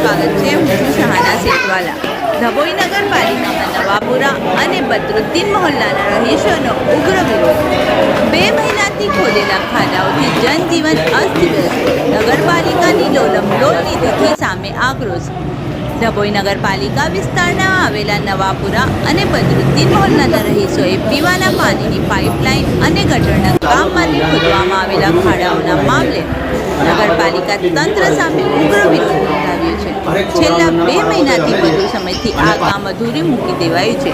સ્વાગત છે. હું છું શહાના ધબોઈ નગરપાલિકામાં નવાપુરા અને બદરુદ્દીન મહોલ્લાના રહીશોનો ઉગ્ર વિરોધ. બે મહિનાથી ખોદેલા ખાડાઓથી જનજીવન અસ્તવ્યસ્ત નગરપાલિકાની લોલમલોલ નીતિથી સામે આક્રોશ. ડભોઈ નગરપાલિકા વિસ્તારના આવેલા નવાપુરા અને બદરુદ્દીન મોહલ્લાના રહીશોએ પીવાના પાણીની પાઇપલાઇન અને ગટરના કામ માટે ખોદવામાં આવેલા મામલે નગરપાલિકા તંત્ર સામે ઉગ્ર વિરોધ નોંધાવ્યો છે. છેલ્લા બે મહિનાથી વધુ સમયથી આ કામ અધૂરી મૂકી દેવાયું છે.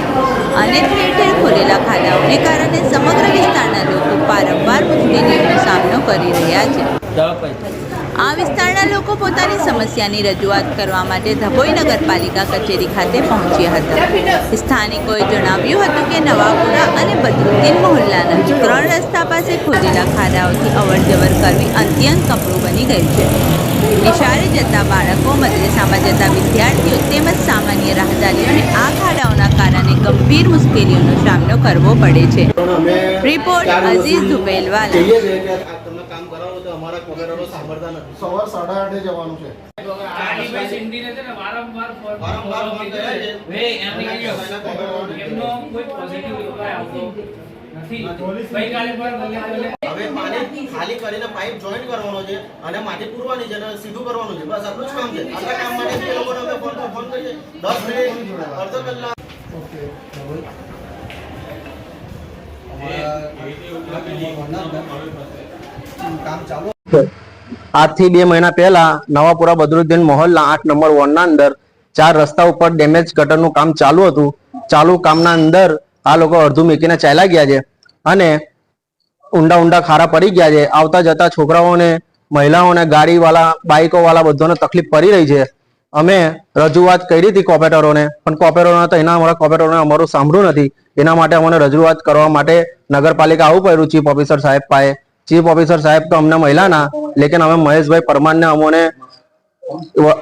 અને ઠેર ઠેર ખોલેલા ખાડાઓને કારણે સમગ્ર વિસ્તારના લોકો વારંવાર મુશ્કેલીઓનો સામનો કરી રહ્યા છે. આ વિસ્તારના લોકો પોતાની સમસ્યાની રજૂઆત કરવા માટે ધભોઈ નગરપાલિકા કચેરી ખાતે પહોંચ્યા હતા. સ્થાનિકોએ જણાવ્યું હતું કે નવાપુરા અને બદરુદ્દીન મોહલ્લાના ત્રણ રસ્તા પાસે ખોદેલા ખાડાઓથી અવરજવર કરવી અત્યંત કપરું બની ગયું છે. નિશાળે જતા બાળકો મદ્રેસામાં જતા વિદ્યાર્થીઓ તેમજ સામાન્ય રાહદારીઓને આ ખાડાઓના કારણે ગંભીર મુશ્કેલીઓનો સામનો કરવો પડે છે. રિપોર્ટ અઝીઝ ધુબેલવાલા કામ સાંભળતા નથી સવાર સાડા આઠે જવાનું છે કાળીભાઈ સિંધીને છે ને વારંવાર ફોન વારંવાર ફોન કરે છે. વે એમને કહ્યું, એમનો કોઈ પોઝિટિવ રિપ્લાય આવતો નથી ગઈકાલે પણ ભલે ભલે હવે પાણી ખાલી કરીને પાઇપ જોઈન્ટ કરવાનો છે અને માટી પૂરવાની છે અને સીધું કરવાનું છે બસ આટલું જ કામ છે આટલા કામ માટે એ લોકોને અમે ફોન ફોન કરીએ દસ મિનિટ અડધો કલાક આજથી બે મહિના પહેલા નવાપુરા બદરુદ્દીન મોહલ્લા આઠ નંબર વોર્ડના અંદર ચાર રસ્તા ઉપર ડેમેજ ગટરનું કામ ચાલુ હતું. ચાલુ કામના અંદર આ લોકો અડધું મૂકીને ચાલ્યા ગયા છે અને ઊંડા ઊંડા ખારા પડી ગયા છે. આવતા જતા છોકરાઓને, મહિલાઓને ગાડીવાળા બાઇકો વાળા બધાને તકલીફ પડી રહી છે. અમે રજૂઆત કરી હતી કોપેટરોને પણ કોર્પોરેટરોને તો એના અમારા કોપેટરોને અમારું સાંભળ્યું નથી. એના માટે અમને રજૂઆત કરવા માટે નગરપાલિકા આવવું પડ્યું ચીફ ઓફિસર સાહેબ પાસે ચીફ ઓફિસર સાહેબ તો અમને મહિલાના લેકિન અમે મહેશભાઈ પરમારને અમને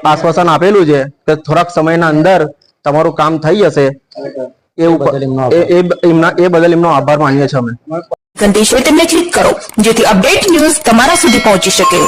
આશ્વાસન આપેલું છે કે થોડાક સમયના અંદર તમારું કામ થઈ જશે. એવું એ એ- બદલ એમનો આભાર માનીએ છીએ અમે. સંદેશ બટનને ક્લિક કરો જેથી અપડેટ ન્યૂઝ તમારા સુધી પહોંચી શકે.